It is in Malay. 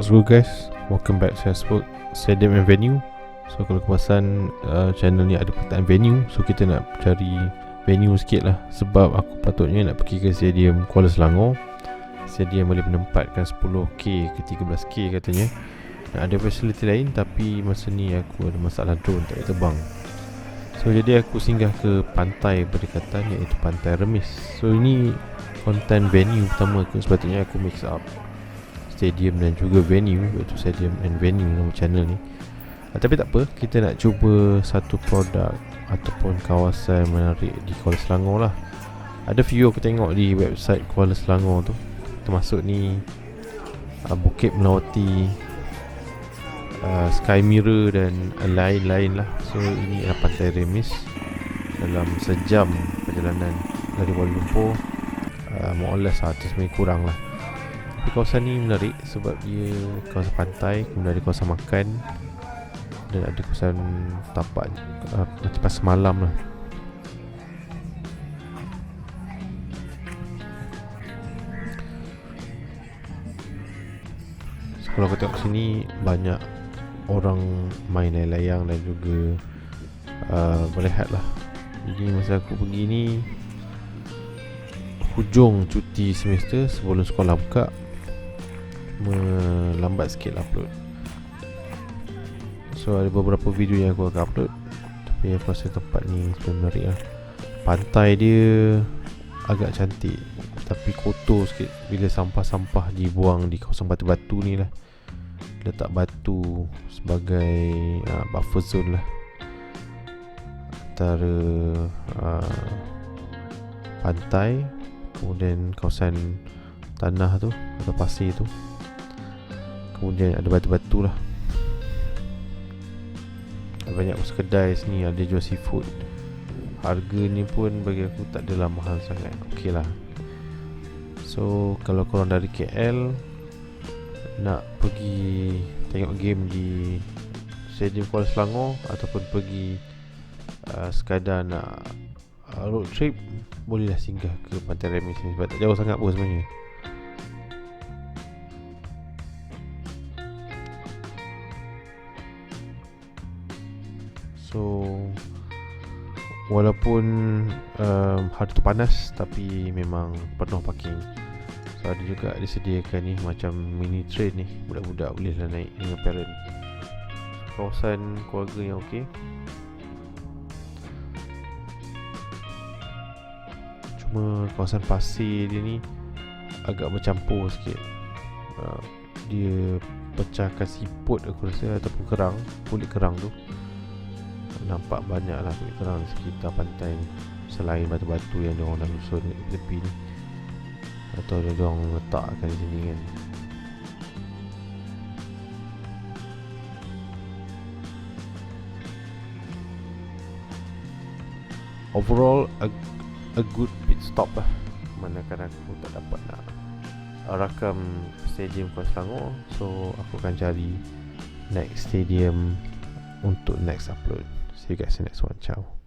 What's good guys? Welcome back to Sport Stadium and Venue. So kalau kepasan uh, channel ni ada perkataan venue So kita nak cari venue sikit lah. Sebab aku patutnya nak pergi ke stadium Kuala Selangor. Stadium boleh menempatkan 10k ke 13k katanya. Nak ada facility lain tapi masa ni aku ada masalah drone tak boleh terbang. So jadi aku singgah ke pantai berdekatan iaitu Pantai Remis. So ini konten venue pertama aku. Sepatutnya aku mix up stadium dan juga venue iaitu stadium and venue nama channel ni. Uh, tapi tak apa kita nak cuba satu produk ataupun kawasan menarik di Kuala Selangor lah. Ada view aku tengok di website Kuala Selangor tu termasuk ni uh, Bukit Melawati uh, Sky Mirror dan lain-lain lah. So ini adalah Pantai Remis dalam sejam perjalanan dari Kuala Lumpur uh, more or less 100 minit kurang lah tapi kawasan ni menarik sebab dia kawasan pantai Kemudian ada kawasan makan Dan ada kawasan tapak uh, Macam pas semalam lah. So, Kalau aku tengok sini Banyak orang main layang-layang Dan juga uh, Berehat lah. Jadi masa aku pergi ni Hujung cuti semester Sebelum sekolah buka melambat sikit lah upload. So ada beberapa video yang aku akan upload. Tapi aku rasa tempat ni sebenarnya menarik lah. Pantai dia agak cantik Tapi kotor sikit. Bila sampah-sampah dibuang di kawasan batu-batu ni lah. Letak batu sebagai uh, buffer zone lah. Antara uh, pantai Kemudian kawasan tanah tu Atau pasir tu Kemudian ada batu-batu lah. Banyak kedai sini ada jual seafood. Harga ni pun bagi aku tak adalah mahal sangat. Okey lah. So kalau korang dari KL Nak pergi tengok game di Stadium Kuala Selangor Ataupun pergi uh, sekadar nak uh, road trip Bolehlah singgah ke Pantai Remis ni Sebab tak jauh sangat pun sebenarnya So Walaupun um, Hari tu panas Tapi memang penuh parking. So ada juga disediakan ni Macam mini train ni Budak-budak boleh lah naik dengan parent. Kawasan keluarga yang okey. Cuma kawasan pasir dia ni Agak bercampur sikit. Uh, Dia pecahkan siput aku rasa Ataupun kerang Kulit kerang tu nampak banyak lah kulit sekitar pantai ni. Selain batu-batu yang diorang dah susun di tepi ni. Atau diorang letakkan sini kan. Overall a, a good pit stop lah. Mana kan aku tak dapat nak rakam stadium Kuala Selangor. So aku akan cari next stadium untuk next upload you guys in the next one. Ciao.